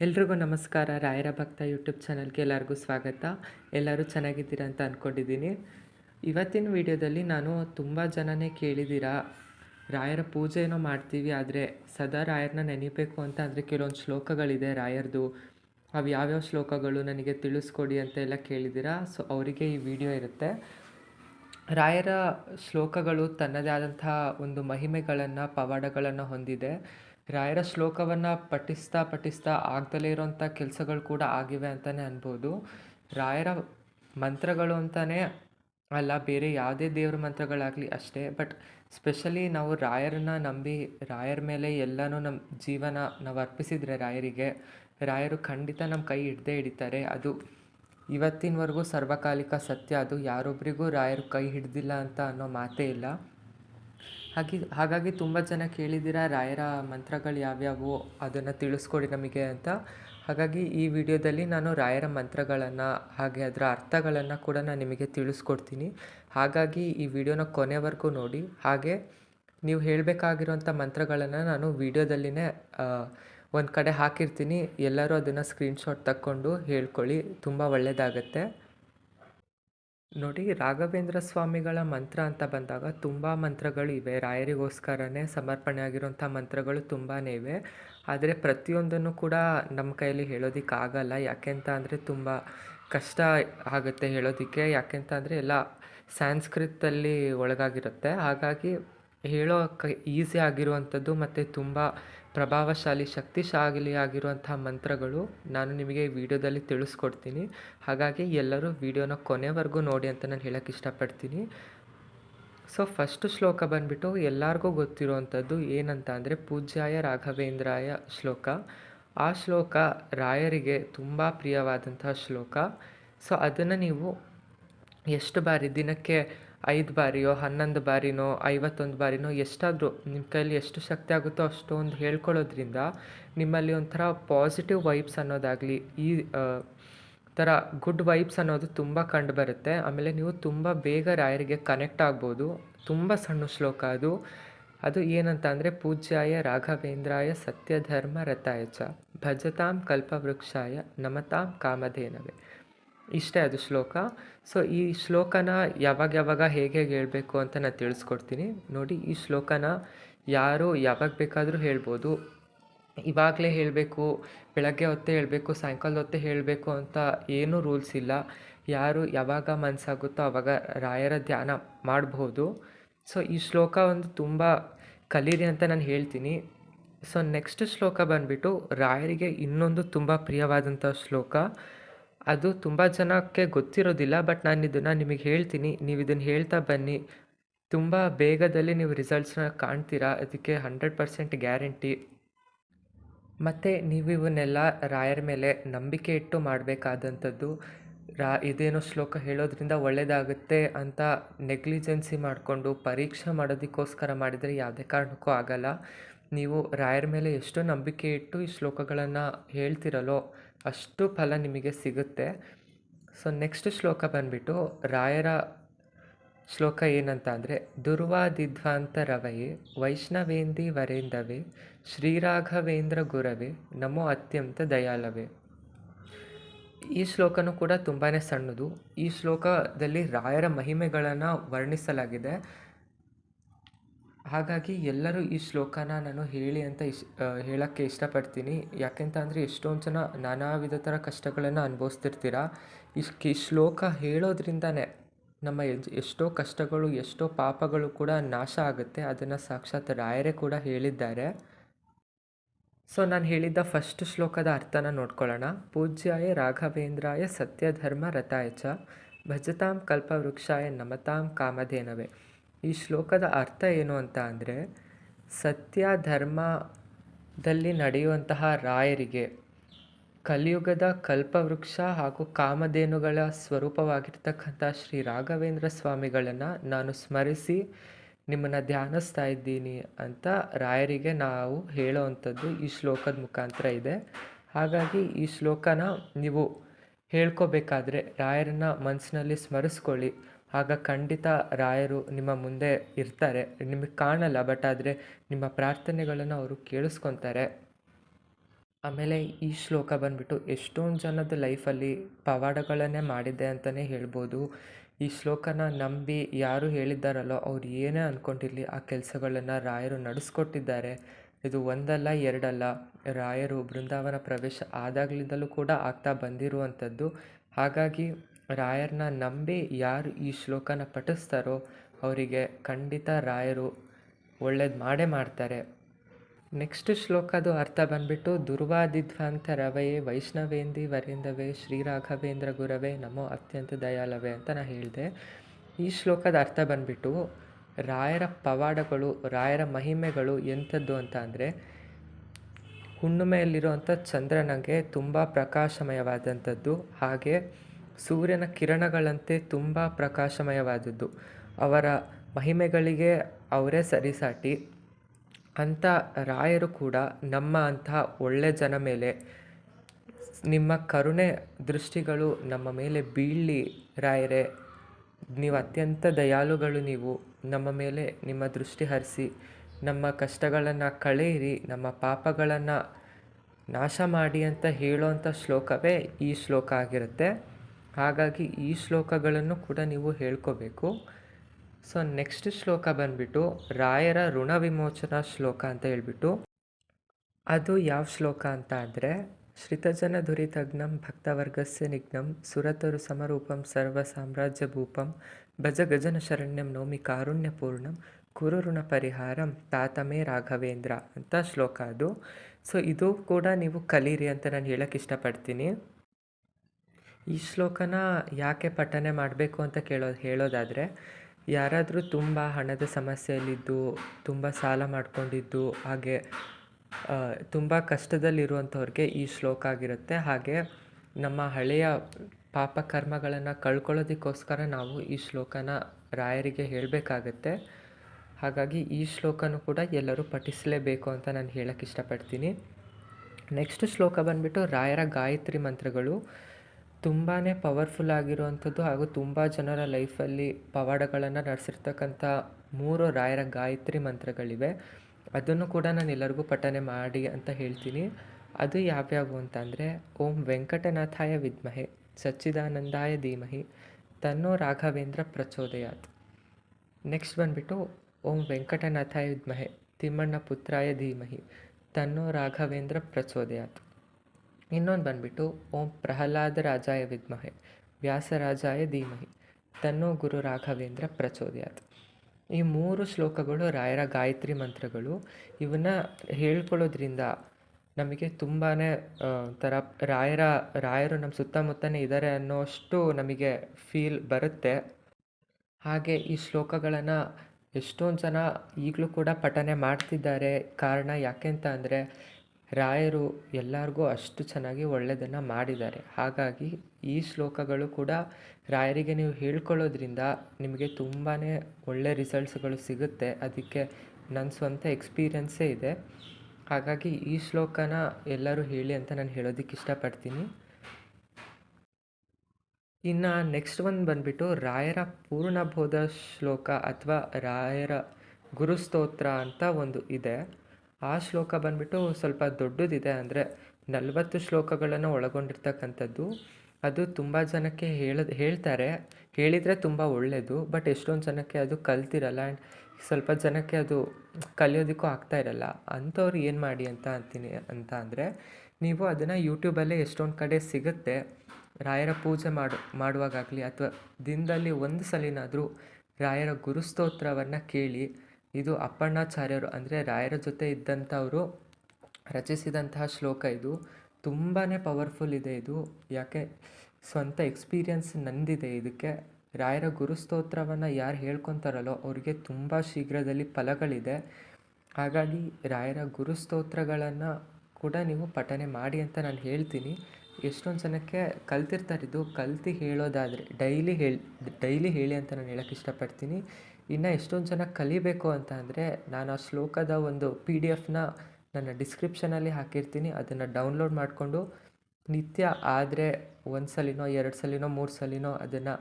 ಎಲ್ರಿಗೂ ನಮಸ್ಕಾರ. ರಾಯರ ಭಕ್ತ ಯೂಟ್ಯೂಬ್ ಚಾನಲ್ಗೆ ಎಲ್ಲರಿಗೂ ಸ್ವಾಗತ. ಎಲ್ಲರೂ ಚೆನ್ನಾಗಿದ್ದೀರಾ ಅಂತ ಅಂದ್ಕೊಂಡಿದ್ದೀನಿ ಇವತ್ತಿನ ವಿಡಿಯೋದಲ್ಲಿ ನಾನು ತುಂಬ ಜನನೇ ಕೇಳಿದ್ದೀರಾ? ರಾಯರ ಪೂಜೆ ಏನೋ ಮಾಡ್ತೀವಿ, ಆದರೆ ಸದಾ ರಾಯರನ್ನ ನೆನೀಬೇಕು ಅಂತ ಅಂದರೆ ಕೆಲವೊಂದು ಶ್ಲೋಕಗಳಿದೆ ರಾಯರದು. ಅವು ಯಾವ್ಯಾವ ಶ್ಲೋಕಗಳು ನನಗೆ ತಿಳಿಸ್ಕೊಡಿ ಅಂತ ಎಲ್ಲ ಕೇಳಿದ್ದೀರಾ? ಸೊ ಅವರಿಗೆ ಈ ವಿಡಿಯೋ ಇರುತ್ತೆ. ರಾಯರ ಶ್ಲೋಕಗಳು ತನ್ನದೇ ಆದಂತಹ ಒಂದು ಮಹಿಮೆಗಳನ್ನು, ಪವಾಡಗಳನ್ನು ಹೊಂದಿದೆ. ರಾಯರ ಶ್ಲೋಕವನ್ನು ಪಠಿಸ್ತಾ ಪಠಿಸ್ತಾ ಆಗ್ದಲೇ ಇರೋಂಥ ಕೆಲಸಗಳು ಕೂಡ ಆಗಿವೆ ಅಂತಲೇ ಅನ್ಬೋದು. ರಾಯರ ಮಂತ್ರಗಳು ಅಂತಲೇ ಅಲ್ಲ, ಬೇರೆ ಯಾವುದೇ ದೇವ್ರ ಮಂತ್ರಗಳಾಗಲಿ ಅಷ್ಟೇ, ಬಟ್ ಸ್ಪೆಷಲಿ ನಾವು ರಾಯರನ್ನ ನಂಬಿ, ರಾಯರ ಮೇಲೆ ಎಲ್ಲನೂ ನಮ್ಮ ಜೀವನ ನಾವು ಅರ್ಪಿಸಿದರೆ ರಾಯರಿಗೆ, ರಾಯರು ಖಂಡಿತ ನಮ್ಮ ಕೈ ಹಿಡ್ದೆ ಹಿಡಿತಾರೆ. ಅದು ಇವತ್ತಿನವರೆಗೂ ಸರ್ವಕಾಲಿಕ ಸತ್ಯ. ಅದು ಯಾರೊಬ್ಬರಿಗೂ ರಾಯರು ಕೈ ಹಿಡ್ದಿಲ್ಲ ಅಂತ ಅನ್ನೋ ಮಾತೇ ಇಲ್ಲ. ಹಾಗೆ, ಹಾಗಾಗಿ ತುಂಬ ಜನ ಕೇಳಿದ್ದೀರ, ರಾಯರ ಮಂತ್ರಗಳು ಯಾವ್ಯಾವು, ಅದನ್ನು ತಿಳಿಸ್ಕೊಡಿ ನಮಗೆ ಅಂತ. ಹಾಗಾಗಿ ಈ ವಿಡಿಯೋದಲ್ಲಿ ನಾನು ರಾಯರ ಮಂತ್ರಗಳನ್ನು, ಹಾಗೆ ಅದರ ಅರ್ಥಗಳನ್ನು ಕೂಡ ನಾನು ನಿಮಗೆ ತಿಳಿಸ್ಕೊಡ್ತೀನಿ. ಹಾಗಾಗಿ ಈ ವಿಡಿಯೋನ ಕೊನೆವರೆಗೂ ನೋಡಿ. ಹಾಗೆ ನೀವು ಹೇಳಬೇಕಾಗಿರುವಂಥ ಮಂತ್ರಗಳನ್ನು ನಾನು ವಿಡಿಯೋದಲ್ಲಿನೇ ಒಂದು ಕಡೆ ಹಾಕಿರ್ತೀನಿ. ಎಲ್ಲರೂ ಅದನ್ನು ಸ್ಕ್ರೀನ್ಶಾಟ್ ತಕ್ಕೊಂಡು ಹೇಳ್ಕೊಳ್ಳಿ. ತುಂಬ ಒಳ್ಳೆಯದಾಗತ್ತೆ ನೋಡಿ, ರಾಘವೇಂದ್ರ ಸ್ವಾಮಿಗಳ ಮಂತ್ರ ಅಂತ ಬಂದಾಗ ತುಂಬ ಮಂತ್ರಗಳು ಇವೆ. ರಾಯರಿಗೋಸ್ಕರನೇ ಸಮರ್ಪಣೆ ಆಗಿರುವಂಥ ಮಂತ್ರಗಳು ತುಂಬಾ ಇವೆ. ಆದರೆ ಪ್ರತಿಯೊಂದನ್ನು ಕೂಡ ನಮ್ಮ ಕೈಯಲ್ಲಿ ಹೇಳೋದಕ್ಕಾಗಲ್ಲ. ಯಾಕೆಂತ ಅಂದರೆ ತುಂಬ ಕಷ್ಟ ಆಗುತ್ತೆ ಹೇಳೋದಕ್ಕೆ. ಯಾಕೆಂತ ಅಂದರೆ ಎಲ್ಲ ಸ್ಯಾನ್ಸ್ಕ್ರಿತ್ತಲ್ಲಿ ಒಳಗಾಗಿರುತ್ತೆ. ಹಾಗಾಗಿ ಹೇಳೋಕೆ ಈಸಿ ಆಗಿರುವಂಥದ್ದು ಮತ್ತು ತುಂಬ ಪ್ರಭಾವಶಾಲಿ ಶಕ್ತಿಶಾಲಿ ಆಗಿರುವಂಥ ಮಂತ್ರಗಳು ನಾನು ನಿಮಗೆ ವಿಡಿಯೋದಲ್ಲಿ ತಿಳಿಸ್ಕೊಡ್ತೀನಿ. ಹಾಗಾಗಿ ಎಲ್ಲರೂ ವಿಡಿಯೋನ ಕೊನೆವರೆಗೂ ನೋಡಿ ಅಂತ ನಾನು ಹೇಳೋಕ್ಕೆ ಇಷ್ಟಪಡ್ತೀನಿ. ಸೊ ಫಸ್ಟ್ ಶ್ಲೋಕ ಬಂದ್ಬಿಟ್ಟು ಎಲ್ಲರಿಗೂ ಗೊತ್ತಿರುವಂಥದ್ದು ಏನಂತ ಅಂದರೆ ಪೂಜ್ಯಾಯ ರಾಘವೇಂದ್ರಾಯ ಶ್ಲೋಕ. ಆ ಶ್ಲೋಕ ರಾಯರಿಗೆ ತುಂಬ ಪ್ರಿಯವಾದಂತಹ ಶ್ಲೋಕ. ಸೊ, ಅದನ್ನು ನೀವು ಎಷ್ಟು ಬಾರಿ ದಿನಕ್ಕೆ ಐದು ಬಾರಿಯೋ, ಹನ್ನೊಂದು ಬಾರಿನೋ, ಐವತ್ತೊಂದು ಬಾರಿನೋ ಎಷ್ಟಾದರೂ ನಿಮ್ಮ ಕೈಯಲ್ಲಿ ಎಷ್ಟು ಶಕ್ತಿ ಆಗುತ್ತೋ ಅಷ್ಟೊಂದು ಹೇಳ್ಕೊಳ್ಳೋದ್ರಿಂದ ನಿಮ್ಮಲ್ಲಿ ಒಂಥರ ಪಾಸಿಟಿವ್ ವೈಬ್ಸ್ ಅನ್ನೋದಾಗಲಿ ಈ ಥರ ಗುಡ್ ವೈಬ್ಸ್ ಅನ್ನೋದು ತುಂಬ ಕಂಡು ಬರುತ್ತೆ. ಆಮೇಲೆ ನೀವು ತುಂಬ ಬೇಗ ರಾಯರಿಗೆ ಕನೆಕ್ಟ್ ಆಗ್ಬೋದು. ತುಂಬ ಸಣ್ಣ ಶ್ಲೋಕ ಅದು. ಅದು ಏನಂತ ಅಂದರೆ ಪೂಜ್ಯಾಯ ರಾಘವೇಂದ್ರಾಯ ಸತ್ಯಧರ್ಮ ರಥಾಯಚ ಭಜತಾಂ ಕಲ್ಪವೃಕ್ಷಾಯ ನಮತಾಂ ಕಾಮಧೇನವೇ. ಇಷ್ಟೇ ಅದು ಶ್ಲೋಕ. ಸೊ ಈ ಶ್ಲೋಕನ ಯಾವಾಗ ಯಾವಾಗ ಹೇಗೆ ಹೇಗೆ ಹೇಳಬೇಕು ಅಂತ ನಾನು ತಿಳಿಸ್ಕೊಡ್ತೀನಿ. ನೋಡಿ, ಈ ಶ್ಲೋಕನ ಯಾರು ಯಾವಾಗ ಬೇಕಾದರೂ ಹೇಳ್ಬೋದು. ಇವಾಗಲೇ ಹೇಳಬೇಕು, ಬೆಳಗ್ಗೆ ಹೊತ್ತೇ ಹೇಳಬೇಕು, ಸಾಯಂಕಾಲದ ಹೊತ್ತೇ ಹೇಳಬೇಕು ಅಂತ ಏನೂ ರೂಲ್ಸ್ ಇಲ್ಲ. ಯಾರು ಯಾವಾಗ ಮನಸ್ಸಾಗುತ್ತೋ ಅವಾಗ ರಾಯರ ಧ್ಯಾನ ಮಾಡಬಹುದು ಸೊ ಈ ಶ್ಲೋಕ ಒಂದು ತುಂಬ ಕಲೀರಿ ಅಂತ ನಾನು ಹೇಳ್ತೀನಿ. ಸೊ ನೆಕ್ಸ್ಟ್ ಶ್ಲೋಕ ಬಂದುಬಿಟ್ಟು ರಾಯರಿಗೆ ಇನ್ನೊಂದು ತುಂಬ ಪ್ರಿಯವಾದಂಥ ಶ್ಲೋಕ. ಅದು ತುಂಬ ಜನಕ್ಕೆ ಗೊತ್ತಿರೋದಿಲ್ಲ, ಬಟ್ ನಾನು ಇದನ್ನು ನಿಮಗೆ ಹೇಳ್ತೀನಿ. ನೀವು ಇದನ್ನು ಹೇಳ್ತಾ ಬನ್ನಿ. ತುಂಬ ಬೇಗದಲ್ಲಿ ನೀವು ರಿಸಲ್ಟ್ಸ್ನ ಕಾಣ್ತೀರಾ? ಅದಕ್ಕೆ ಹಂಡ್ರೆಡ್ ಪರ್ಸೆಂಟ್ ಗ್ಯಾರಂಟಿ. ಮತ್ತು ನೀವು ಇವನ್ನೆಲ್ಲ ರಾಯರ ಮೇಲೆ ನಂಬಿಕೆ ಇಟ್ಟು ಮಾಡಬೇಕಾದಂಥದ್ದು, ರಾ, ಇದೇನೋ ಶ್ಲೋಕ ಹೇಳೋದ್ರಿಂದ ಒಳ್ಳೆಯದಾಗುತ್ತೆ ಅಂತ ನೆಗ್ಲಿಜೆನ್ಸಿ ಮಾಡಿಕೊಂಡು ಪರೀಕ್ಷೆ ಮಾಡೋದಕ್ಕೋಸ್ಕರ ಮಾಡಿದರೆ ಯಾವುದೇ ಕಾರಣಕ್ಕೂ ಆಗಲ್ಲ. ನೀವು ರಾಯರ ಮೇಲೆ ಎಷ್ಟು ನಂಬಿಕೆ ಇಟ್ಟು ಈ ಶ್ಲೋಕಗಳನ್ನು ಹೇಳ್ತಿರಲ್ಲೋ ಅಷ್ಟು ಫಲ ನಿಮಗೆ ಸಿಗುತ್ತೆ. ಸೊ ನೆಕ್ಸ್ಟ್ ಶ್ಲೋಕ ಬಂದ್ಬಿಟ್ಟು ರಾಯರ ಶ್ಲೋಕ ಏನಂತ ಅಂದರೆ ದುರ್ವಾದಿಧ್ವಾಂತ ರವಯೇ ವೈಷ್ಣವೇಂದಿ ವರೇಂದವೇ ಶ್ರೀರಾಘವೇಂದ್ರ ಗುರವೇ ನಮೋ ಅತ್ಯಂತ ದಯಾಲವೇ. ಈ ಶ್ಲೋಕನೂ ಕೂಡ ತುಂಬಾ ಸಣ್ಣದು. ಈ ಶ್ಲೋಕದಲ್ಲಿ ರಾಯರ ಮಹಿಮೆಗಳನ್ನು ವರ್ಣಿಸಲಾಗಿದೆ. ಹಾಗಾಗಿ ಎಲ್ಲರೂ ಈ ಶ್ಲೋಕನ ನಾನು ಹೇಳಿ ಅಂತ ಇಶ್ ಹೇಳೋಕ್ಕೆ ಇಷ್ಟಪಡ್ತೀನಿ. ಯಾಕೆಂತ ಅಂದರೆ ಎಷ್ಟೊಂದು ಜನ ನಾನಾ ವಿಧ ಥರ ಕಷ್ಟಗಳನ್ನು ಅನುಭವಿಸ್ತಿರ್ತೀರ? ಇಷ್ಟು ಈ ಶ್ಲೋಕ ಹೇಳೋದ್ರಿಂದನೇ ನಮ್ಮ ಎಜ್, ಎಷ್ಟೋ ಕಷ್ಟಗಳು, ಎಷ್ಟೋ ಪಾಪಗಳು ಕೂಡ ನಾಶ ಆಗುತ್ತೆ. ಅದನ್ನು ಸಾಕ್ಷಾತ್ ರಾಯರೇ ಕೂಡ ಹೇಳಿದ್ದಾರೆ. ಸೊ, ನಾನು ಹೇಳಿದ್ದ ಫಸ್ಟ್ ಶ್ಲೋಕದ ಅರ್ಥನ ನೋಡ್ಕೊಳ್ಳೋಣ. ಪೂಜ್ಯಾಯ ರಾಘವೇಂದ್ರಾಯ ಸತ್ಯಧರ್ಮ ರಥಾಯ ಚ ಭಜತಾಂ ಕಲ್ಪವೃಕ್ಷಾಯ ನಮತಾಂ ಕಾಮಧೇನವೇ. ಈ ಶ್ಲೋಕದ ಅರ್ಥ ಏನು ಅಂತ ಅಂದರೆ, ಸತ್ಯ ಧರ್ಮದಲ್ಲಿ ನಡೆಯುವಂತಹ ರಾಯರಿಗೆ ಕಲಿಯುಗದ ಕಲ್ಪವೃಕ್ಷ ಹಾಗೂ ಕಾಮಧೇನುಗಳ ಸ್ವರೂಪವಾಗಿರ್ತಕ್ಕಂಥ ಶ್ರೀ ರಾಘವೇಂದ್ರ ಸ್ವಾಮಿಗಳನ್ನು ನಾನು ಸ್ಮರಿಸಿ ನಿಮ್ಮನ್ನು ಧ್ಯಾನಿಸ್ತಾ ಇದ್ದೀನಿ ಅಂತ ರಾಯರಿಗೆ ನಾವು ಹೇಳೋವಂಥದ್ದು ಈ ಶ್ಲೋಕದ ಮುಖಾಂತರ ಇದೆ. ಹಾಗಾಗಿ ಈ ಶ್ಲೋಕನ ನೀವು ಹೇಳ್ಕೋಬೇಕಾದ್ರೆ ರಾಯರನ್ನ ಮನಸ್ಸಿನಲ್ಲಿ ಸ್ಮರಿಸ್ಕೊಳ್ಳಿ. ಆಗ ಖಂಡಿತ ರಾಯರು ನಿಮ್ಮ ಮುಂದೆ ಇರ್ತಾರೆ. ನಿಮಗೆ ಕಾಣಲ್ಲ ಬಟ್ ಆದರೆ ನಿಮ್ಮ ಪ್ರಾರ್ಥನೆಗಳನ್ನು ಅವರು ಕೇಳಿಸ್ಕೊತಾರೆ. ಆಮೇಲೆ ಈ ಶ್ಲೋಕ ಬಂದ್ಬಿಟ್ಟು ಎಷ್ಟೊಂದು ಜನದ ಲೈಫಲ್ಲಿ ಪವಾಡಗಳನ್ನೇ ಮಾಡಿದೆ ಅಂತಲೇ ಹೇಳ್ಬೋದು. ಈ ಶ್ಲೋಕನ ನಂಬಿ ಯಾರು ಹೇಳಿದ್ದಾರಲ್ಲೋ ಅವ್ರು ಏನೇ ಅಂದ್ಕೊಂಡಿರಲಿ ಆ ಕೆಲಸಗಳನ್ನು ರಾಯರು ನಡೆಸ್ಕೊಟ್ಟಿದ್ದಾರೆ. ಇದು ಒಂದಲ್ಲ, ಎರಡಲ್ಲ. ರಾಯರು ಬೃಂದಾವನ ಪ್ರವೇಶ ಆದಾಗಲಿಂದಲೂ ಕೂಡ ಆಗ್ತಾ ಬಂದಿರುವಂಥದ್ದು. ಹಾಗಾಗಿ ರಾಯರನ್ನ ನಂಬಿ ಯಾರು ಈ ಶ್ಲೋಕನ ಪಠಿಸ್ತಾರೋ ಅವರಿಗೆ ಖಂಡಿತ ರಾಯರು ಒಳ್ಳೇದು ಮಾಡೇ ಮಾಡ್ತಾರೆ. ನೆಕ್ಸ್ಟ್ ಶ್ಲೋಕದ ಅರ್ಥ ಬಂದ್ಬಿಟ್ಟು, ದುರ್ವಾದಿಧ್ವಾಂತ ರವೆಯೇ ವೈಷ್ಣವೇಂದಿ ವರಿಂದವೇ ಶ್ರೀರಾಘವೇಂದ್ರ ಗುರವೇ ನಮೋ ಅತ್ಯಂತ ದಯಾಲವೇ ಅಂತ ನಾನು ಹೇಳಿದೆ. ಈ ಶ್ಲೋಕದ ಅರ್ಥ ಬಂದ್ಬಿಟ್ಟು, ರಾಯರ ಪವಾಡಗಳು, ರಾಯರ ಮಹಿಮೆಗಳು ಎಂಥದ್ದು ಅಂತ ಅಂದರೆ, ಹುಣ್ಣುಮೆಯಲ್ಲಿರುವಂಥ ಚಂದ್ರನಿಗೆ ತುಂಬ ಪ್ರಕಾಶಮಯವಾದಂಥದ್ದು. ಹಾಗೆ ಸೂರ್ಯನ ಕಿರಣಗಳಂತೆ ತುಂಬ ಪ್ರಕಾಶಮಯವಾದದ್ದು. ಅವರ ಮಹಿಮೆಗಳಿಗೆ ಅವರೇ ಸರಿಸಾಟಿ. ಅಂಥ ರಾಯರು ಕೂಡ ನಮ್ಮ ಅಂತಹ ಒಳ್ಳೆ ಜನ ಮೇಲೆ, ನಿಮ್ಮ ಕರುಣೆ ದೃಷ್ಟಿಗಳು ನಮ್ಮ ಮೇಲೆ ಬೀಳಲಿ ರಾಯರೇ. ನೀವು ಅತ್ಯಂತ ದಯಾಳುಗಳು ನೀವು. ನಮ್ಮ ಮೇಲೆ ನಿಮ್ಮ ದೃಷ್ಟಿ ಹರಿಸಿ, ನಮ್ಮ ಕಷ್ಟಗಳನ್ನು ಕಳೆಯಿರಿ, ನಮ್ಮ ಪಾಪಗಳನ್ನು ನಾಶ ಮಾಡಿ ಅಂತ ಹೇಳೋವಂಥ ಶ್ಲೋಕವೇ ಈ ಶ್ಲೋಕ ಆಗಿರುತ್ತೆ. ಹಾಗಾಗಿ ಈ ಶ್ಲೋಕಗಳನ್ನು ಕೂಡ ನೀವು ಹೇಳ್ಕೋಬೇಕು. ಸೊ ನೆಕ್ಸ್ಟ್ ಶ್ಲೋಕ ಬಂದ್ಬಿಟ್ಟು ರಾಯರ ಋಣ ವಿಮೋಚನಾ ಶ್ಲೋಕ ಅಂತ ಹೇಳ್ಬಿಟ್ಟು. ಅದು ಯಾವ ಶ್ಲೋಕ ಅಂತ ಅಂದರೆ ಶ್ರಿತಜನ ದುರಿತಗ್ನಂ ಭಕ್ತವರ್ಗಸ್ಯ ನಿಗ್ನಂ ಸುರತರು ಸಮರೂಪಂ ಸರ್ವ ಸಾಮ್ರಾಜ್ಯ ಭೂಪಂ ಭಜ ಗಜನ ಶರಣ್ಯಂ ನೋಮಿ ಕಾರುಣ್ಯಪೂರ್ಣಂ ಕುರು ಋಣ ಪರಿಹಾರಂ ತಾತಮೇ ರಾಘವೇಂದ್ರ ಅಂತ ಶ್ಲೋಕ ಅದು. ಸೊ ಇದು ಕೂಡ ನೀವು ಕಲೀರಿ ಅಂತ ನಾನು ಹೇಳೋಕ್ಕೆ ಇಷ್ಟಪಡ್ತೀನಿ. ಈ ಶ್ಲೋಕನ ಯಾಕೆ ಪಠನೆ ಮಾಡಬೇಕು ಅಂತ ಕೇಳೋ, ಹೇಳೋದಾದರೆ, ಯಾರಾದರೂ ತುಂಬ ಹಣದ ಸಮಸ್ಯೆಯಲ್ಲಿದ್ದು, ತುಂಬ ಸಾಲ ಮಾಡಿಕೊಂಡಿದ್ದು, ಹಾಗೆ ತುಂಬ ಕಷ್ಟದಲ್ಲಿರುವಂಥವ್ರಿಗೆ ಈ ಶ್ಲೋಕ ಆಗಿರುತ್ತೆ. ಹಾಗೆ ನಮ್ಮ ಹಳೆಯ ಪಾಪ ಕರ್ಮಗಳನ್ನು ಕಳ್ಕೊಳ್ಳೋದಕ್ಕೋಸ್ಕರ ನಾವು ಈ ಶ್ಲೋಕನ ರಾಯರಿಗೆ ಹೇಳಬೇಕಾಗತ್ತೆ. ಹಾಗಾಗಿ ಈ ಶ್ಲೋಕನೂ ಕೂಡ ಎಲ್ಲರೂ ಪಠಿಸಲೇಬೇಕು ಅಂತ ನಾನು ಹೇಳಕ್ಕೆ ಇಷ್ಟಪಡ್ತೀನಿ. ನೆಕ್ಸ್ಟ್ ಶ್ಲೋಕ ಬಂದ್ಬಿಟ್ಟು ರಾಯರ ಗಾಯತ್ರಿ ಮಂತ್ರಗಳು. ತುಂಬಾ ಪವರ್ಫುಲ್ ಆಗಿರುವಂಥದ್ದು ಹಾಗೂ ತುಂಬ ಜನರ ಲೈಫಲ್ಲಿ ಪವಾಡಗಳನ್ನು ನಡೆಸಿರ್ತಕ್ಕಂಥ ಮೂರು ರಾಯರ ಗಾಯತ್ರಿ ಮಂತ್ರಗಳಿವೆ. ಅದನ್ನು ಕೂಡ ನಾನು ಎಲ್ಲರಿಗೂ ಪಠನೆ ಮಾಡಿ ಅಂತ ಹೇಳ್ತೀನಿ. ಅದು ಯಾವ್ಯಾವು ಅಂತಂದರೆ, ಓಂ ವೆಂಕಟನಾಥಾಯ ವಿದ್ಮಹೆ, ಸಚ್ಚಿದಾನಂದಾಯ ಧೀಮಹಿ, ತನ್ನೋ ರಾಘವೇಂದ್ರ ಪ್ರಚೋದಯಾತ್. ನೆಕ್ಸ್ಟ್ ಬಂದುಬಿಟ್ಟು, ಓಂ ವೆಂಕಟನಾಥಾಯ ವಿದ್ಮಹೆ, ತಿಮ್ಮಣ್ಣ ಪುತ್ರಾಯ ಧೀಮಹಿ, ತನ್ನೋ ರಾಘವೇಂದ್ರ ಪ್ರಚೋದಯಾತ್. ಇನ್ನೊಂದು ಬಂದುಬಿಟ್ಟು, ಓಂ ಪ್ರಹ್ಲಾದ ರಾಜಾಯ ವಿದ್ಮಹೆ ವ್ಯಾಸರಾಜಾಯ ಧೀಮಹಿ, ತನ್ನೋ ಗುರು ರಾಘವೇಂದ್ರ ಪ್ರಚೋದಯಾತ್. ಈ ಮೂರು ಶ್ಲೋಕಗಳು ರಾಯರ ಗಾಯತ್ರಿ ಮಂತ್ರಗಳು. ಇವನ್ನ ಹೇಳ್ಕೊಳ್ಳೋದ್ರಿಂದ ನಮಗೆ ತುಂಬಾ ಥರ ರಾಯರ, ರಾಯರು ನಮ್ಮ ಸುತ್ತಮುತ್ತನೇ ಇದ್ದಾರೆ ಅನ್ನೋಷ್ಟು ನಮಗೆ ಫೀಲ್ ಬರುತ್ತೆ. ಹಾಗೆ ಈ ಶ್ಲೋಕಗಳನ್ನು ಎಷ್ಟೊಂದು ಜನ ಈಗಲೂ ಕೂಡ ಪಠನೆ ಮಾಡ್ತಿದ್ದಾರೆ. ಕಾರಣ ಯಾಕೆಂತ ಅಂದರೆ ರಾಯರು ಎಲ್ಲರಿಗೂ ಅಷ್ಟು ಚೆನ್ನಾಗಿ ಒಳ್ಳೆಯದನ್ನು ಮಾಡಿದ್ದಾರೆ. ಹಾಗಾಗಿ ಈ ಶ್ಲೋಕಗಳು ಕೂಡ ರಾಯರಿಗೆ ನೀವು ಹೇಳ್ಕೊಳ್ಳೋದ್ರಿಂದ ನಿಮಗೆ ತುಂಬಾ ಒಳ್ಳೆ ರಿಸಲ್ಟ್ಸ್ಗಳು ಸಿಗುತ್ತೆ. ಅದಕ್ಕೆ ನನ್ನ ಸ್ವಂತ ಎಕ್ಸ್ಪೀರಿಯನ್ಸೇ ಇದೆ. ಹಾಗಾಗಿ ಈ ಶ್ಲೋಕನ ಎಲ್ಲರೂ ಹೇಳಿ ಅಂತ ನಾನು ಹೇಳೋದಕ್ಕೆ ಇಷ್ಟಪಡ್ತೀನಿ. ಇನ್ನು ನೆಕ್ಸ್ಟ್ ಒಂದು ಬಂದುಬಿಟ್ಟು ರಾಯರ ಪೂರ್ಣಬೋಧ ಶ್ಲೋಕ ಅಥವಾ ರಾಯರ ಗುರುಸ್ತೋತ್ರ ಅಂತ ಒಂದು ಇದೆ. ಆ ಶ್ಲೋಕ ಬಂದ್ಬಿಟ್ಟು ಸ್ವಲ್ಪ ದೊಡ್ಡದಿದೆ ಅಂದರೆ ನಲವತ್ತು ಶ್ಲೋಕಗಳನ್ನು ಒಳಗೊಂಡಿರ್ತಕ್ಕಂಥದ್ದು. ಅದು ತುಂಬ ಜನಕ್ಕೆ ಹೇಳೋದು ಹೇಳ್ತಾರೆ. ಹೇಳಿದರೆ ತುಂಬ ಒಳ್ಳೆಯದು ಬಟ್ ಎಷ್ಟೊಂದು ಜನಕ್ಕೆ ಅದು ಕಲ್ತಿರಲ್ಲ ಆ್ಯಂಡ್ ಸ್ವಲ್ಪ ಜನಕ್ಕೆ ಅದು ಕಲಿಯೋದಕ್ಕೂ ಆಗ್ತಾ ಇರಲ್ಲ. ಅಂಥವ್ರು ಏನು ಮಾಡಿ ಅಂತ ಅಂತೀನಿ, ಅಂತ ಅಂದರೆ ನೀವು ಅದನ್ನು ಯೂಟ್ಯೂಬಲ್ಲೇ ಎಷ್ಟೊಂದು ಕಡೆ ಸಿಗುತ್ತೆ. ರಾಯರ ಪೂಜೆ ಮಾಡು ಮಾಡುವಾಗಲಿ ಅಥವಾ ದಿನದಲ್ಲಿ ಒಂದು ಸಲಿನಾದರೂ ರಾಯರ ಗುರುಸ್ತೋತ್ರವನ್ನು ಕೇಳಿ ಇದು ಅಪ್ಪಣ್ಣಾಚಾರ್ಯರು ಅಂದರೆ ರಾಯರ ಜೊತೆ ಇದ್ದಂಥವರು ರಚಿಸಿದಂತಹ ಶ್ಲೋಕ ಇದು. ತುಂಬಾ ಪವರ್ಫುಲ್ ಇದೆ ಇದು. ಯಾಕೆ? ಸ್ವಂತ ಎಕ್ಸ್ಪೀರಿಯನ್ಸ್ ನಂದಿದೆ ಇದಕ್ಕೆ. ರಾಯರ ಗುರುಸ್ತೋತ್ರವನ್ನು ಯಾರು ಹೇಳ್ಕೊತಾರಲ್ಲೋ ಅವ್ರಿಗೆ ತುಂಬ ಶೀಘ್ರದಲ್ಲಿ ಫಲಗಳಿದೆ. ಹಾಗಾಗಿ ರಾಯರ ಗುರುಸ್ತೋತ್ರಗಳನ್ನು ಕೂಡ ನೀವು ಪಠನೆ ಮಾಡಿ ಅಂತ ನಾನು ಹೇಳ್ತೀನಿ. ಎಷ್ಟೊಂದು ಜನಕ್ಕೆ ಕಲ್ತಿರ್ತಾರಿದ್ದು ಕಲ್ತು ಹೇಳೋದಾದರೆ, ಡೈಲಿ ಹೇಳಿ ಡೈಲಿ ಹೇಳಿ ಅಂತ ನಾನು ಹೇಳೋಕ್ಕೆ ಇಷ್ಟಪಡ್ತೀನಿ. ಇನ್ನು ಎಷ್ಟೊಂದು ಜನ ಕಲಿಬೇಕು ಅಂತ ಅಂದರೆ ನಾನು ಆ ಶ್ಲೋಕದ ಒಂದು ಪಿ ಡಿ ಎಫ್ನ ನನ್ನ ಡಿಸ್ಕ್ರಿಪ್ಷನಲ್ಲಿ ಹಾಕಿರ್ತೀನಿ. ಅದನ್ನು ಡೌನ್ಲೋಡ್ ಮಾಡಿಕೊಂಡು ನಿತ್ಯ ಆದರೆ ಒಂದು ಸಲಿನೋ, ಎರಡು ಸಲಿನೋ, ಮೂರು ಸಲಿನೋ ಅದನ್ನು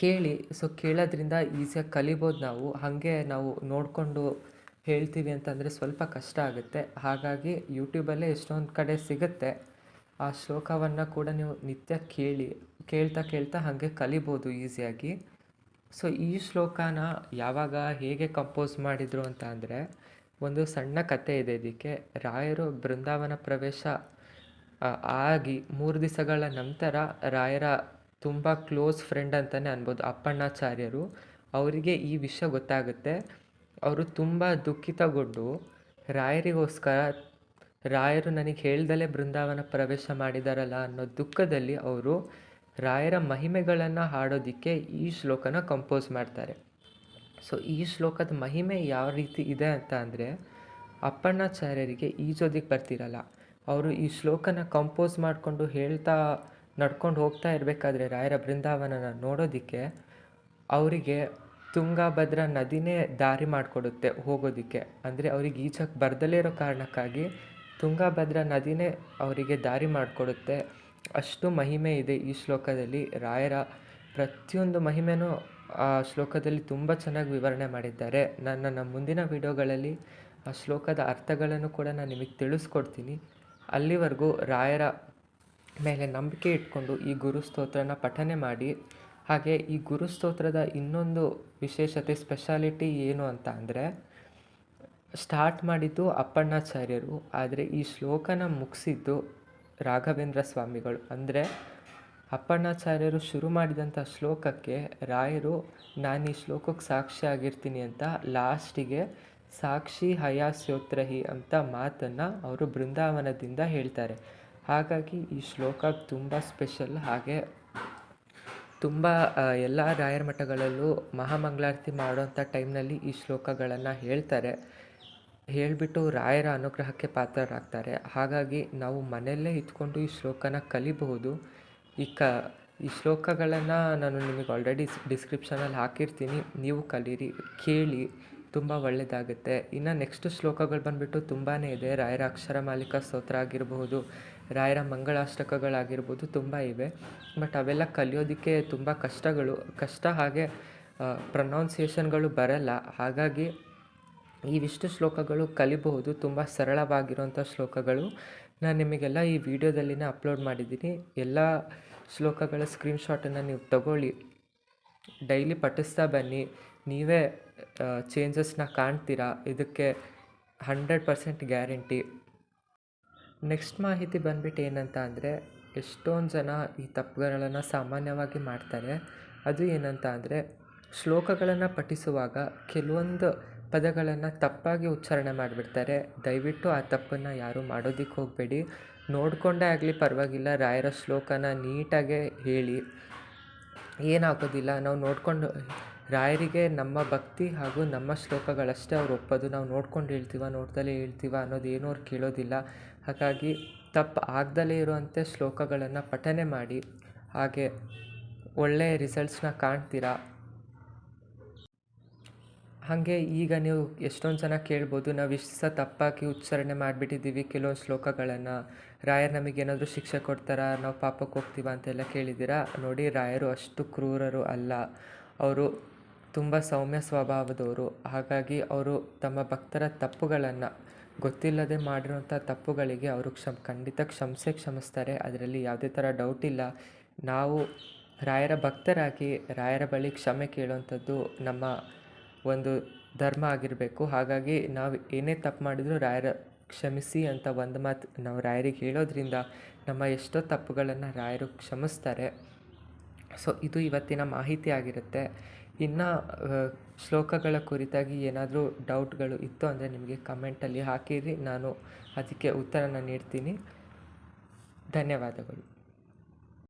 ಕೇಳಿ. ಸೊ ಕೇಳೋದ್ರಿಂದ ಈಸಿಯಾಗಿ ಕಲಿಬೋದು ನಾವು. ಹಾಗೆ ನಾವು ನೋಡಿಕೊಂಡು ಹೇಳ್ತೀವಿ ಅಂತಂದರೆ ಸ್ವಲ್ಪ ಕಷ್ಟ ಆಗುತ್ತೆ. ಹಾಗಾಗಿ ಯೂಟ್ಯೂಬಲ್ಲೇ ಎಷ್ಟೊಂದು ಕಡೆ ಸಿಗುತ್ತೆ. ಆ ಶ್ಲೋಕವನ್ನು ಕೂಡ ನೀವು ನಿತ್ಯ ಕೇಳಿ, ಕೇಳ್ತಾ ಕೇಳ್ತಾ ಹಾಗೆ ಕಲಿಬೋದು ಈಸಿಯಾಗಿ ಸೊ ಈ ಶ್ಲೋಕನ ಯಾವಾಗ ಹೇಗೆ ಕಂಪೋಸ್ ಮಾಡಿದರು ಅಂತ ಅಂದರೆ, ಒಂದು ಸಣ್ಣ ಕತೆ ಇದೆ ಇದಕ್ಕೆ. ರಾಯರು ಬೃಂದಾವನ ಪ್ರವೇಶ ಆಗಿ ಮೂರು ದಿವಸಗಳ ನಂತರ ರಾಯರ ತುಂಬ ಕ್ಲೋಸ್ ಫ್ರೆಂಡ್ ಅಂತಲೇ ಅನ್ಬೋದು ಅಪ್ಪಣ್ಣಾಚಾರ್ಯರು. ಅವರಿಗೆ ಈ ವಿಷಯ ಗೊತ್ತಾಗುತ್ತೆ. ಅವರು ತುಂಬ ದುಃಖಿತಗೊಂಡು ರಾಯರಿಗೋಸ್ಕರ, ರಾಯರು ನನಗೆ ಹೇಳ್ದಲೇ ಬೃಂದಾವನ ಪ್ರವೇಶ ಮಾಡಿದಾರಲ್ಲ ಅನ್ನೋ ದುಃಖದಲ್ಲಿ ಅವರು ರಾಯರ ಮಹಿಮೆಗಳನ್ನು ಹಾಡೋದಕ್ಕೆ ಈ ಶ್ಲೋಕನ ಕಂಪೋಸ್ ಮಾಡ್ತಾರೆ. ಸೊ ಈ ಶ್ಲೋಕದ ಮಹಿಮೆ ಯಾವ ರೀತಿ ಇದೆ ಅಂತ ಅಂದರೆ ಅಪ್ಪಣ್ಣಾಚಾರ್ಯರಿಗೆ ಈಜೋದಿಕ್ಕೆ ಬರ್ತಿರಲ್ಲ. ಅವರು ಈ ಶ್ಲೋಕನ ಕಂಪೋಸ್ ಮಾಡಿಕೊಂಡು ಹೇಳ್ತಾ ನಡ್ಕೊಂಡು ಹೋಗ್ತಾ ಇರಬೇಕಾದ್ರೆ ರಾಯರ ಬೃಂದಾವನನ ನೋಡೋದಕ್ಕೆ ಅವರಿಗೆ ತುಂಗಾಭದ್ರಾ ನದಿನೇ ದಾರಿ ಮಾಡಿಕೊಡುತ್ತೆ ಹೋಗೋದಕ್ಕೆ. ಅಂದರೆ ಅವ್ರಿಗೆ ಈಜಕ್ಕೆ ಬರ್ದಲೇ ಇರೋ ಕಾರಣಕ್ಕಾಗಿ ತುಂಗಾಭದ್ರಾ ನದಿನೇ ಅವರಿಗೆ ದಾರಿ ಮಾಡಿಕೊಡುತ್ತೆ. ಅಷ್ಟು ಮಹಿಮೆ ಇದೆ ಈ ಶ್ಲೋಕದಲ್ಲಿ. ರಾಯರ ಪ್ರತಿಯೊಂದು ಮಹಿಮೆನೂ ಆ ಶ್ಲೋಕದಲ್ಲಿ ತುಂಬ ಚೆನ್ನಾಗಿ ವಿವರಣೆ ಮಾಡಿದ್ದಾರೆ. ನಾನು ನನ್ನ ಮುಂದಿನ ವಿಡಿಯೋಗಳಲ್ಲಿ ಆ ಶ್ಲೋಕದ ಅರ್ಥಗಳನ್ನು ಕೂಡ ನಾನು ನಿಮಗೆ ತಿಳಿಸ್ಕೊಡ್ತೀನಿ. ಅಲ್ಲಿವರೆಗೂ ರಾಯರ ಮೇಲೆ ನಂಬಿಕೆ ಇಟ್ಕೊಂಡು ಈ ಗುರು ಸ್ತೋತ್ರನ ಪಠನೆ ಮಾಡಿ. ಹಾಗೆ ಈ ಗುರು ಸ್ತೋತ್ರದ ಇನ್ನೊಂದು ವಿಶೇಷತೆ, ಸ್ಪೆಷಾಲಿಟಿ ಏನು ಅಂತ ಅಂದರೆ, ಸ್ಟಾರ್ಟ್ ಮಾಡಿದ್ದು ಅಪ್ಪಣ್ಣಾಚಾರ್ಯರು, ಆದರೆ ಈ ಶ್ಲೋಕನ ಮುಗಿಸಿದ್ದು ರಾಘವೇಂದ್ರ ಸ್ವಾಮಿಗಳು. ಅಂದರೆ ಅಪ್ಪಣ್ಣಾಚಾರ್ಯರು ಶುರು ಮಾಡಿದಂಥ ಶ್ಲೋಕಕ್ಕೆ ರಾಯರು, ನಾನು ಈ ಶ್ಲೋಕಕ್ಕೆ ಸಾಕ್ಷಿ ಆಗಿರ್ತೀನಿ ಅಂತ ಲಾಸ್ಟಿಗೆ ಸಾಕ್ಷಿ ಹಯಾಸ್ಯೋತ್ರಹಿ ಅಂತ ಮಾತನ್ನು ಅವರು ಬೃಂದಾವನದಿಂದ ಹೇಳ್ತಾರೆ. ಹಾಗಾಗಿ ಈ ಶ್ಲೋಕ ತುಂಬ ಸ್ಪೆಷಲ್. ಹಾಗೆ ತುಂಬ ಎಲ್ಲ ರಾಯರ ಮಠಗಳಲ್ಲೂ ಮಹಾಮಂಗಳಾರತಿ ಮಾಡೋಂಥ ಟೈಮ್ನಲ್ಲಿ ಈ ಶ್ಲೋಕಗಳನ್ನು ಹೇಳ್ತಾರೆ. ಹೇಳಿಬಿಟ್ಟು ರಾಯರ ಅನುಗ್ರಹಕ್ಕೆ ಪಾತ್ರರಾಗ್ತಾರೆ. ಹಾಗಾಗಿ ನಾವು ಮನೆಯಲ್ಲೇ ಇದ್ಕೊಂಡು ಈ ಶ್ಲೋಕನ ಕಲಿಬಹುದು. ಈ ಕ, ಈ ಶ್ಲೋಕಗಳನ್ನು ನಾನು ನಿಮಗೆ ಆಲ್ರೆಡಿ ಡಿಸ್ಕ್ರಿಪ್ಷನಲ್ಲಿ ಹಾಕಿರ್ತೀನಿ. ನೀವು ಕಲೀರಿ, ಕೇಳಿ, ತುಂಬ ಒಳ್ಳೆಯದಾಗುತ್ತೆ ಇನ್ನು ನೆಕ್ಸ್ಟ್ ಶ್ಲೋಕಗಳು ಬಂದುಬಿಟ್ಟು ತುಂಬಾ ಇದೆ. ರಾಯರ ಅಕ್ಷರ ಮಾಲಿಕ ಸ್ತೋತ್ರ ಆಗಿರಬಹುದು, ರಾಯರ ಮಂಗಳಾಷ್ಟಕಗಳಾಗಿರ್ಬೋದು ತುಂಬ ಇವೆ. ಬಟ್ ಅವೆಲ್ಲ ಕಲಿಯೋದಕ್ಕೆ ತುಂಬ ಕಷ್ಟಗಳು, ಕಷ್ಟ ಹಾಗೆ ಪ್ರೊನೌನ್ಸಿಯೇಷನ್ಗಳು ಬರಲ್ಲ. ಹಾಗಾಗಿ ಇವಿಷ್ಟು ಶ್ಲೋಕಗಳು ಕಲಿಬಹುದು, ತುಂಬ ಸರಳವಾಗಿರುವಂಥ ಶ್ಲೋಕಗಳು. ನಾನು ನಿಮಗೆಲ್ಲ ಈ ವಿಡಿಯೋದಲ್ಲಿನೇ ಅಪ್ಲೋಡ್ ಮಾಡಿದ್ದೀನಿ. ಎಲ್ಲ ಶ್ಲೋಕಗಳ ಸ್ಕ್ರೀನ್ಶಾಟನ್ನು ನೀವು ತಗೊಳ್ಳಿ. ಡೈಲಿ ಪಠಿಸ್ತಾ ಬನ್ನಿ. ನೀವೇ ಚೇಂಜಸ್ನ ಕಾಣ್ತೀರಾ? ಇದಕ್ಕೆ ಹಂಡ್ರೆಡ್ ಪರ್ಸೆಂಟ್ ಗ್ಯಾರಂಟಿ. ನೆಕ್ಸ್ಟ್ ಮಾಹಿತಿ ಬಂದ್ಬಿಟ್ಟು ಏನಂತ ಅಂದರೆ, ಎಷ್ಟೊಂದು ಜನ ಈ ತಪ್ಪುಗಳನ್ನು ಸಾಮಾನ್ಯವಾಗಿ ಮಾಡ್ತಾರೆ. ಅದು ಏನಂತ ಅಂದರೆ, ಶ್ಲೋಕಗಳನ್ನು ಪಠಿಸುವಾಗ ಕೆಲವೊಂದು ಪದಗಳನ್ನು ತಪ್ಪಾಗಿ ಉಚ್ಚಾರಣೆ ಮಾಡಿಬಿಡ್ತಾರೆ. ದಯವಿಟ್ಟು ಆ ತಪ್ಪನ್ನು ಯಾರೂ ಮಾಡೋದಕ್ಕೆ ಹೋಗಬೇಡಿ. ನೋಡಿಕೊಂಡೇ ಆಗಲಿ ಪರವಾಗಿಲ್ಲ, ರಾಯರ ಶ್ಲೋಕನ ನೀಟಾಗೆ ಹೇಳಿ. ಏನಾಗೋದಿಲ್ಲ ನಾವು ನೋಡಿಕೊಂಡು, ರಾಯರಿಗೆ ನಮ್ಮ ಭಕ್ತಿ ಹಾಗೂ ನಮ್ಮ ಶ್ಲೋಕಗಳಷ್ಟೇ ಅವ್ರು ಒಪ್ಪೋದು. ನಾವು ನೋಡ್ಕೊಂಡು ಹೇಳ್ತೀವ, ನೋಡ್ದಲೇ ಹೇಳ್ತೀವ ಅನ್ನೋದೇನೂ ಅವ್ರು ಕೇಳೋದಿಲ್ಲ. ಹಾಗಾಗಿ ತಪ್ಪು ಆಗ್ದಲೇ ಇರುವಂತೆ ಶ್ಲೋಕಗಳನ್ನು ಪಠನೆ ಮಾಡಿ. ಹಾಗೆ ಒಳ್ಳೆಯ ರಿಸಲ್ಟ್ಸ್ನ ಕಾಣ್ತೀರಾ? ಹಾಗೆ ಈಗ ನೀವು ಎಷ್ಟೊಂದು ಜನ ಕೇಳ್ಬೋದು, ನಾವು ಇಷ್ಟು ಸಹ ತಪ್ಪಾಗಿ ಉಚ್ಚಾರಣೆ ಮಾಡಿಬಿಟ್ಟಿದ್ದೀವಿ ಕೆಲವೊಂದು ಶ್ಲೋಕಗಳನ್ನು. ರಾಯರು ನಮಗೇನಾದರೂ ಶಿಕ್ಷೆ ಕೊಡ್ತಾರಾ, ನಾವು ಪಾಪಕ್ಕೆ ಹೋಗ್ತೀವ ಅಂತೆಲ್ಲ ಕೇಳಿದ್ದೀರಾ? ನೋಡಿ, ರಾಯರು ಅಷ್ಟು ಕ್ರೂರರು ಅಲ್ಲ. ಅವರು ತುಂಬ ಸೌಮ್ಯ ಸ್ವಭಾವದವರು. ಹಾಗಾಗಿ ಅವರು ತಮ್ಮ ಭಕ್ತರ ತಪ್ಪುಗಳನ್ನು ಗೊತ್ತಿಲ್ಲದೆ ಮಾಡಿರೋಂಥ ತಪ್ಪುಗಳಿಗೆ ಅವರು ಕ್ಷಮ್, ಖಂಡಿತ ಕ್ಷಮಿಸೇ ಕ್ಷಮಿಸ್ತಾರೆ. ಅದರಲ್ಲಿ ಯಾವುದೇ ಥರ ಡೌಟ್ ಇಲ್ಲ. ನಾವು ರಾಯರ ಭಕ್ತರಾಗಿ ರಾಯರ ಬಳಿ ಕ್ಷಮೆ ಕೇಳುವಂಥದ್ದು ನಮ್ಮ ಒಂದು ಧರ್ಮ ಆಗಿರಬೇಕು. ಹಾಗಾಗಿ ನಾವು ಏನೇ ತಪ್ಪು ಮಾಡಿದರೂ ರಾಯರ ಕ್ಷಮಿಸಿ ಅಂತ ಒಂದು ಮಾತು ನಾವು ರಾಯರಿಗೆ ಹೇಳೋದ್ರಿಂದ ನಮ್ಮ ಎಷ್ಟೋ ತಪ್ಪುಗಳನ್ನು ರಾಯರು ಕ್ಷಮಿಸ್ತಾರೆ. ಸೊ ಇದು ಇವತ್ತಿನ ಮಾಹಿತಿ ಆಗಿರುತ್ತೆ. ಇನ್ನು ಶ್ಲೋಕಗಳ ಕುರಿತಾಗಿ ಏನಾದರೂ ಡೌಟ್ಗಳು ಇತ್ತು ಅಂದರೆ ನಿಮಗೆ ಕಮೆಂಟಲ್ಲಿ ಹಾಕಿರಿ. ನಾನು ಅದಕ್ಕೆ ಉತ್ತರನ ನೀಡ್ತೀನಿ. ಧನ್ಯವಾದಗಳು.